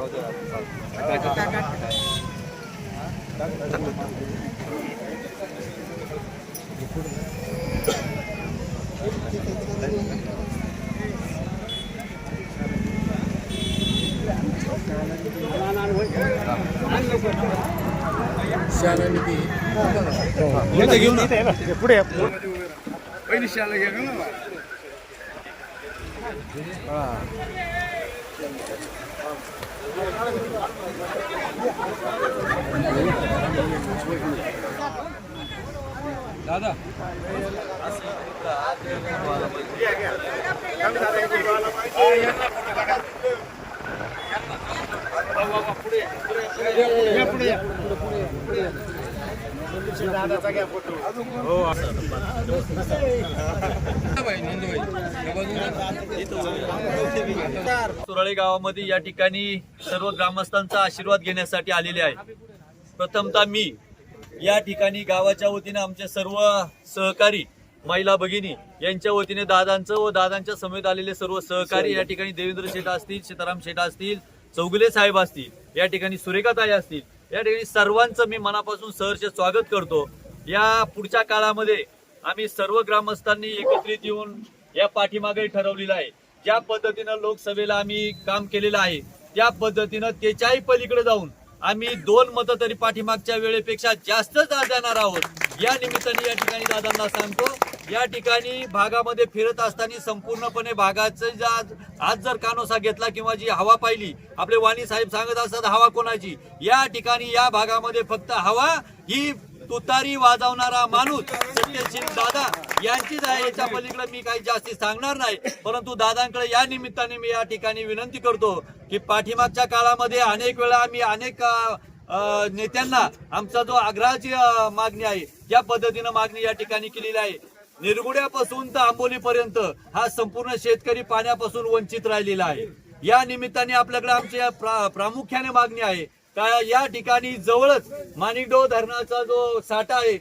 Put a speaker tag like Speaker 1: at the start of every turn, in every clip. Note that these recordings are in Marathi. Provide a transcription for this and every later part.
Speaker 1: Terima kasih. दादा. दादाचा घ्या फोटो. हो सुरळे गावामध्ये या ठिकाणी सर्व ग्रामस्थांचा आशीर्वाद घेण्यासाठी आलेले आहे. प्रथमतः मी या ठिकाणी गावाच्या वतीने आमचे सर्व सहकारी महिला भगिनी यांच्या वतीने दादांचं व दादांच्या समेत आलेले सर्व सहकारी या ठिकाणी देवेंद्र शेठ असतील सीताराम शेठ असतील चौगुले साहेब असतील या ठिकाणी सुरेखाताई असतील या ठिकाणी सर्वांचं मी मनापासून सहर्ष स्वागत करतो. या पुढच्या काळामध्ये आम्ही सर्व ग्रामस्थांनी एकत्रित येऊन या पाठीमागे ठरवलेलं आहे. ज्या पद्धतीनं लोकसभेला आम्ही काम केलेलं आहे त्या पद्धतीनं त्याच्याही पलीकडे जाऊन आम्ही दोन मतं तरी पाठीमागच्या वेळेपेक्षा जास्त जा देणार आहोत. या निमित्ताने या ठिकाणी दादांना सांगतो या ठिकाणी भागामध्ये फिरत असताना संपूर्णपणे भागाचं जा आज जर कानोसा घेतला किंवा जी हवा पाहिली आपले वाणी साहेब सांगत असतात हवा कोणाची? या ठिकाणी या भागामध्ये फक्त हवा ही तुतारी वाजवणारा माणूस सत्यशील दादा यांचीच आहे याच्या पलीकडे मी काही जास्ती सांगणार नाही. परंतु दादांकडे या निमित्ताने मी या ठिकाणी विनंती करतो की पाठीमागच्या काळामध्ये अनेक वेळा आम्ही अनेक नेत्यांना आमचा जो आग्रहाची मागणी आहे त्या पद्धतीनं मागणी या ठिकाणी केलेली आहे. निरगुड्यापासून तर आंबोलीपर्यंत हा संपूर्ण शेतकरी पाण्यापासून वंचित राहिलेला आहे. या निमित्ताने आपल्याकडे आमची प्रा- प्रामुख्याने मागणी आहे का या ठिकाणी जवळच माणिकडो धरणाचा जो साठा आहे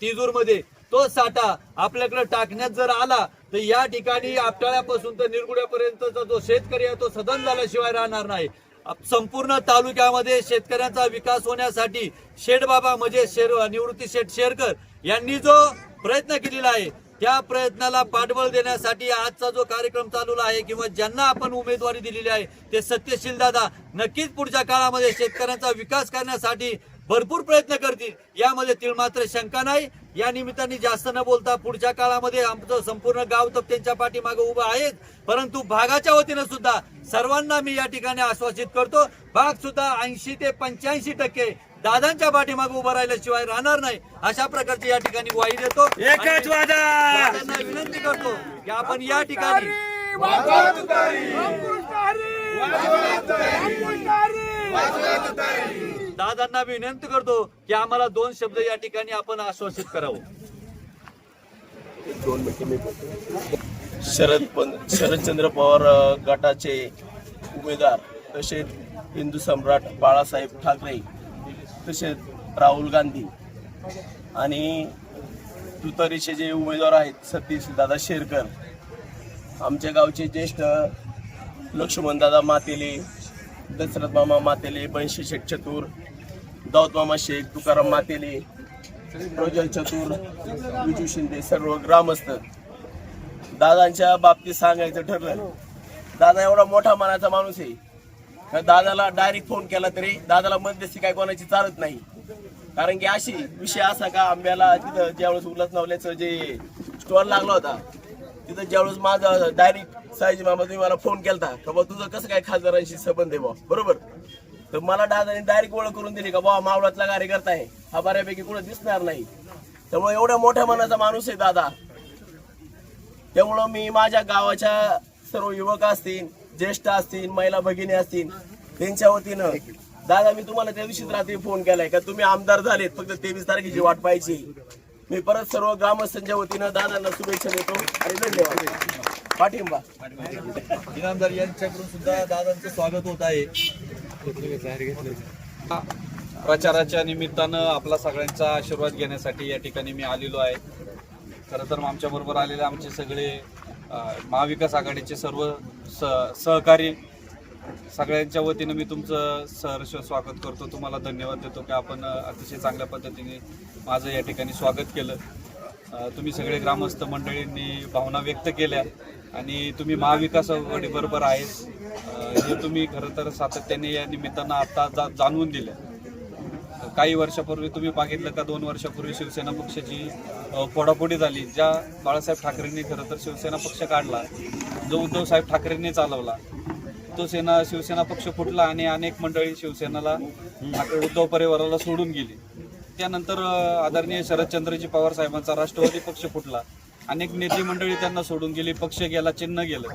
Speaker 1: तिजूरमध्ये तो साठा आपल्याकडे टाकण्यात जर आला तर या ठिकाणी आपटाळ्यापासून तर निरगुड्यापर्यंतचा जो शेतकरी आहे तो सदन झाल्याशिवाय राहणार नाही. संपूर्ण तालुक्यामध्ये शेतकऱ्यांचा विकास होण्यासाठी शेठबाबा म्हणजे शेर निवृत्ती शेठ शेरकर यांनी जो प्रयत्न केलेला आहे त्या प्रयत्नाला पाठबळ देण्यासाठी आजचा जो कार्यक्रम चालूला आहे किंवा ज्यांना आपण उमेदवारी दिलेली आहे ते सत्यशील दादा नक्कीच पुढच्या काळामध्ये शेतकऱ्यांचा विकास करण्यासाठी भरपूर प्रयत्न करतील. यामध्ये तिळ मात्र शंका नाही. या निमित्ताने जास्त न बोलता पुढच्या काळामध्ये आमचं संपूर्ण गाव तर त्यांच्या पाठीमागे उभं आहेच. परंतु भागाच्या वतीनं सुद्धा सर्वांना मी या ठिकाणी आश्वासित करतो. भाग सुद्धा ऐंशी ते पंच्याऐंशी टक्के दादांच्या पाठीमागे उभं राहिल्याशिवाय राहणार नाही. अशा प्रकारची या ठिकाणी ग्वाही देतो
Speaker 2: एकच वादा.
Speaker 1: दादांना विनंती करतो की आपण या ठिकाणी दादांना विनंती करतो की आम्हाला दोन शब्द या ठिकाणी आपण आश्वासित करावं.
Speaker 3: शरद पण शरदचंद्र पवार गटाचे उमेदवार तसेच हिंदू सम्राट बाळासाहेब ठाकरे तसेच राहुल गांधी. आणि तुतारीचे जे उमेदवार आहेत सतीश दादा शेरकर. आमच्या गावचे ज्येष्ठ लक्ष्मणदादा मातेले दशरथ मामा मातेले बनशी शेख चतुर दाऊद मामा शेख तुकाराम मातेले प्रज्वल चतुर विजू शिंदे सर्व ग्रामस्थ. दादांच्या बाबतीत सांगायचं ठरलं दादा एवढा मोठा मनाचा माणूस आहे. दादाला डायरेक्ट फोन केला तरी दादाला मध्यस्थी काय कोणाची चालत नाही. कारण की अशी विषय असा का आंब्याला तिथं ज्यावेळेस उल्हास नवल्याचं जे स्टॉल लागला होता तिथं ज्यावेळेस माझा डायरेक्ट साईजी मामा तुम्ही मला फोन केला का बा तुझं कसं काय खासदारांशी संबंध आहे बा बरोबर? तर मला दादाने डायरेक्ट ओळख करून दिली का बाबा मावळातला कार्यकर्ता आहे हा बऱ्यापैकी कुठं दिसणार नाही. त्यामुळे एवढ्या मोठ्या मनाचा माणूस आहे दादा. त्यामुळं मी माझ्या गावाच्या सर्व युवक असतील ज्येष्ठ असतील महिला भगिनी असतील त्यांच्या वतीनं. दादा मी तुम्हाला त्या दिवशीच रात्री फोन केलाय का? तुम्ही आमदार झालेत फक्त तेवीस तारखेची वाट पाहायची. मी परत सर्व ग्रामस्थांच्या वतीनं दादांना शुभेच्छा देतो आणि धन्यवाद. पाठिंबा.
Speaker 1: इनामदार यांच्याकडून सुद्धा दादांचं स्वागत होत आहे.
Speaker 2: प्रचाराच्या निमित्तानं आपला सगळ्यांचा आशीर्वाद घेण्यासाठी या ठिकाणी मी आलेलो आहे. खरं तर आमच्या बरोबर आलेले आमचे सगळे महाविकास आघाडीचे सर्व स सहकारी सगळ्यांच्या वतीनं मी तुमचं सहर्ष स्वागत करतो. तुम्हाला धन्यवाद देतो की आपण अतिशय चांगल्या पद्धतीने माझं या ठिकाणी स्वागत केलं. तुम्ही सगळे ग्रामस्थ मंडळींनी भावना व्यक्त केल्या आणि तुम्ही महाविकास आघाडीबरोबर आहेस. हे तुम्ही खरं तर सातत्याने या निमित्तानं आता जा जाणवून दिलं. काही वर्षापूर्वी तुम्ही बघितलं का? दोन वर्षापूर्वी शिवसेना पक्षाची पोडापोडी फोडाफोडी झाली. ज्या बाळासाहेब ठाकरेंनी खरं तर शिवसेना पक्ष काढला जो उद्धव साहेब ठाकरेंनी चालवला तो सेना शिवसेना पक्ष फुटला आणि अनेक मंडळी शिवसेनाला उद्धव परिवाराला सोडून गेली. त्यानंतर आदरणीय शरदचंद्रजी पवार साहेबांचा राष्ट्रवादी पक्ष फुटला. अनेक नेते मंडळी त्यांना सोडून गेली पक्ष गेला चिन्ह गेलं.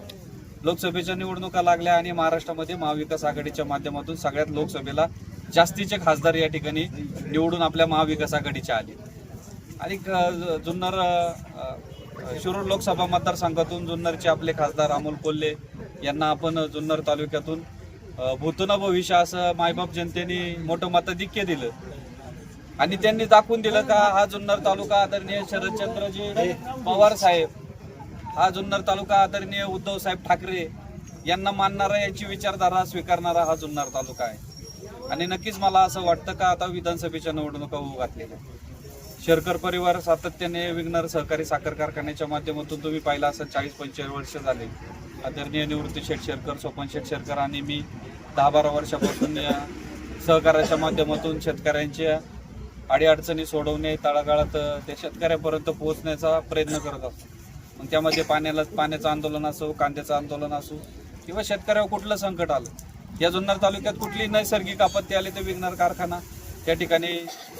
Speaker 2: लोकसभेच्या निवडणुका लागल्या आणि महाराष्ट्रामध्ये महाविकास आघाडीच्या माध्यमातून सगळ्यात लोकसभेला जास्तीचे खासदार या ठिकाणी निवडून आपल्या महाविकास आघाडीच्या आले. आणि जुन्नर शिरूर लोकसभा मतदारसंघातून जुन्नरचे आपले खासदार अमोल कोल्हे यांना आपण जुन्नर तालुक्यातून अ, भूतन भविष्य असं मायबाप जनतेने मोठं मताधिक्य दिलं. आणि त्यांनी दाखवून दिलं का हा जुन्नर तालुका आदरणीय शरदचंद्रजी पवार साहेब हा जुन्नर तालुका आदरणीय उद्धव साहेब ठाकरे यांना मानणारा यांची विचारधारा स्वीकारणारा हा जुन्नर तालुका आहे. आणि नक्कीच मला असं वाटतं का आता विधानसभेच्या निवडणुका होऊ घातलेल्या शेरकर परिवार सातत्याने विघ्नर सहकारी साखर कारखान्याच्या माध्यमातून तुम्ही पाहिला असं चाळीस पंचेचाळीस वर्ष झाले. आदरणीय निवृत्ती शेठ शेरकर सोपन शेठ शेरकर आणि मी दहा बारा वर्षापासून या सहकाराच्या माध्यमातून शेतकऱ्यांच्या अडीअडचणी सोडवणे तळागाळात त्या शेतकऱ्यापर्यंत पोहोचण्याचा प्रयत्न करत असतो. मग त्यामध्ये पाण्याला पाण्याचं आंदोलन असो कांद्याचं आंदोलन असो किंवा शेतकऱ्यावर कुठलं संकट आलं. या जुन्नर तालुक्यात कुठली नैसर्गिक आपत्ती आली तर विघ्नर कारखाना त्या ठिकाणी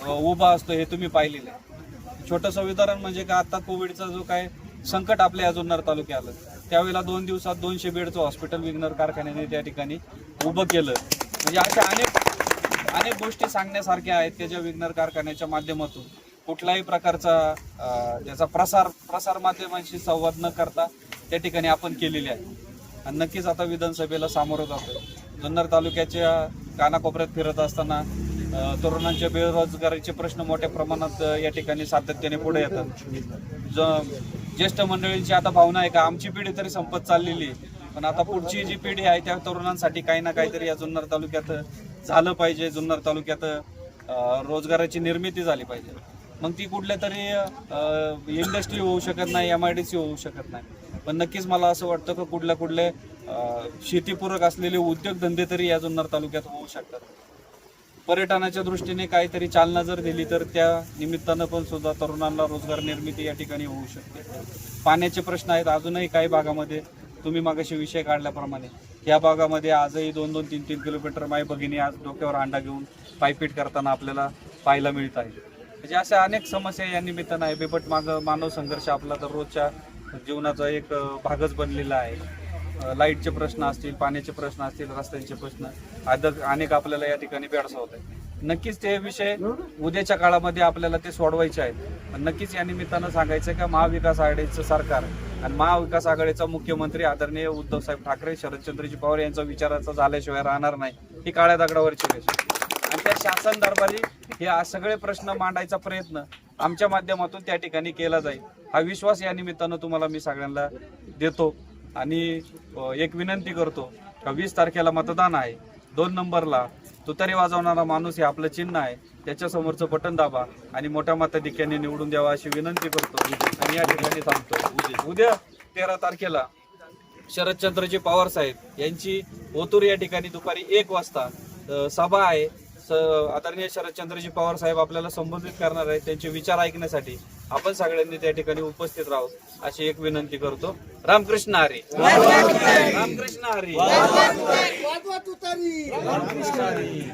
Speaker 2: उभा असतो हे तुम्ही पाहिलेलं आहे. छोटंसं उदाहरण म्हणजे का आता कोविडचा जो काय संकट आपल्या या जुन्नर तालुक्यात आलं. त्यावेळेला दोन दिवसात दोनशे बेडचं हॉस्पिटल विघ्नर कारखान्याने त्या ठिकाणी उभं केलं. म्हणजे अशा अनेक अनेक गोष्टी सांगण्यासारख्या आहेत की ज्या विघ्नर कारखान्याच्या माध्यमातून कुठलाही प्रकारचा ज्याचा त्याचा प्रसार प्रसार माध्यमांशी संवाद न करता त्या ठिकाणी आपण केलेली आहे. आणि नक्कीच आता विधानसभेला सामोरं जातो जुन्नर तालुक्याच्या कानाकोपऱ्यात फिरत असताना तरुणांच्या बेरोजगारीचे प्रश्न मोठ्या प्रमाणात या ठिकाणी सातत्याने पुढे येतात. ज- ज्येष्ठ मंडळींची आता भावना आहे का आमची पिढी तरी संपत चाललेली आहे. पण आता पुढची जी पिढी आहे त्या तरुणांसाठी काही ना काहीतरी या जुन्नर तालुक्यात झालं पाहिजे. जुन्नर तालुक्यात रोजगाराची निर्मिती झाली पाहिजे. मग ती कुठल्या तरी इंडस्ट्री होऊ शकत नाही एम आय डी सी होऊ शकत नाही. पण नक्कीच मला असं वाटतं की कुठल्या कुठले शेतीपूरक असलेले उद्योगधंदे तरी या जुन्नर तालुक्यात होऊ शकतात. पर्यटनाच्या दृष्टीने काहीतरी चालना जर दिली तर त्या निमित्तानं पण सुद्धा तरुणांना रोजगार निर्मिती या ठिकाणी होऊ शकते. पाण्याचे प्रश्न आहेत. अजूनही काही भागामध्ये तुम्ही मागाशी विषय काढल्याप्रमाणे या भागामध्ये आजही दोन दोन तीन तीन किलोमीटर माय भगिनी आज डोक्यावर अंडा घेऊन पायपीट करताना आपल्याला पाहायला मिळत आहे. म्हणजे अशा अनेक समस्या या निमित्तानं आहे. बेपट माग मानव संघर्ष आपला दररोजच्या जीवनाचा एक भागच बनलेला आहे. लाईटचे प्रश्न असतील पाण्याचे प्रश्न असतील रस्त्यांचे प्रश्न अनेक आपल्याला या ठिकाणी भेडसावत आहे नक्कीच ते विषय उद्याच्या काळामध्ये आपल्याला ते सोडवायचे आहेत. नक्कीच या निमित्तानं सांगायचं का महाविकास आघाडीचं सरकार आणि महाविकास आघाडीचा मुख्यमंत्री आदरणीय उद्धव साहेब ठाकरे शरदचंद्रजी पवार यांचा विचाराचा झाल्याशिवाय राहणार नाही. ही काळ्या दगडावरची रेष आहे. आणि त्या शासन दरबारी हे सगळे प्रश्न मांडायचा प्रयत्न आमच्या माध्यमातून त्या ठिकाणी केला जाईल. हा विश्वास या निमित्तानं तुम्हाला मी सगळ्यांना देतो. आणि एक विनंती करतो का वीस तारखेला मतदान आहे दोन नंबरला तुतारी वाजवणारा माणूस हे आपलं चिन्ह आहे त्याच्यासमोरचं बटन दाबा आणि मोठ्या मताधिक्याने निवडून द्यावा अशी विनंती करतो. आणि या ठिकाणी थांबतो. उद्या तेरा तारखेला शरदचंद्रजी पवार साहेब यांची ओतूर या ठिकाणी दुपारी एक वाजता सभा आहे. स- आदरणीय शरदचंद्रजी पवार साहेब आपल्याला संबोधित करणार आहेत त्यांचे विचार ऐकण्यासाठी. आपण सगळ्यांनी त्या ठिकाणी उपस्थित राहू अशी एक विनंती करतो. रामकृष्ण हरी. रामकृष्ण हरी. रामकृष्ण हरी.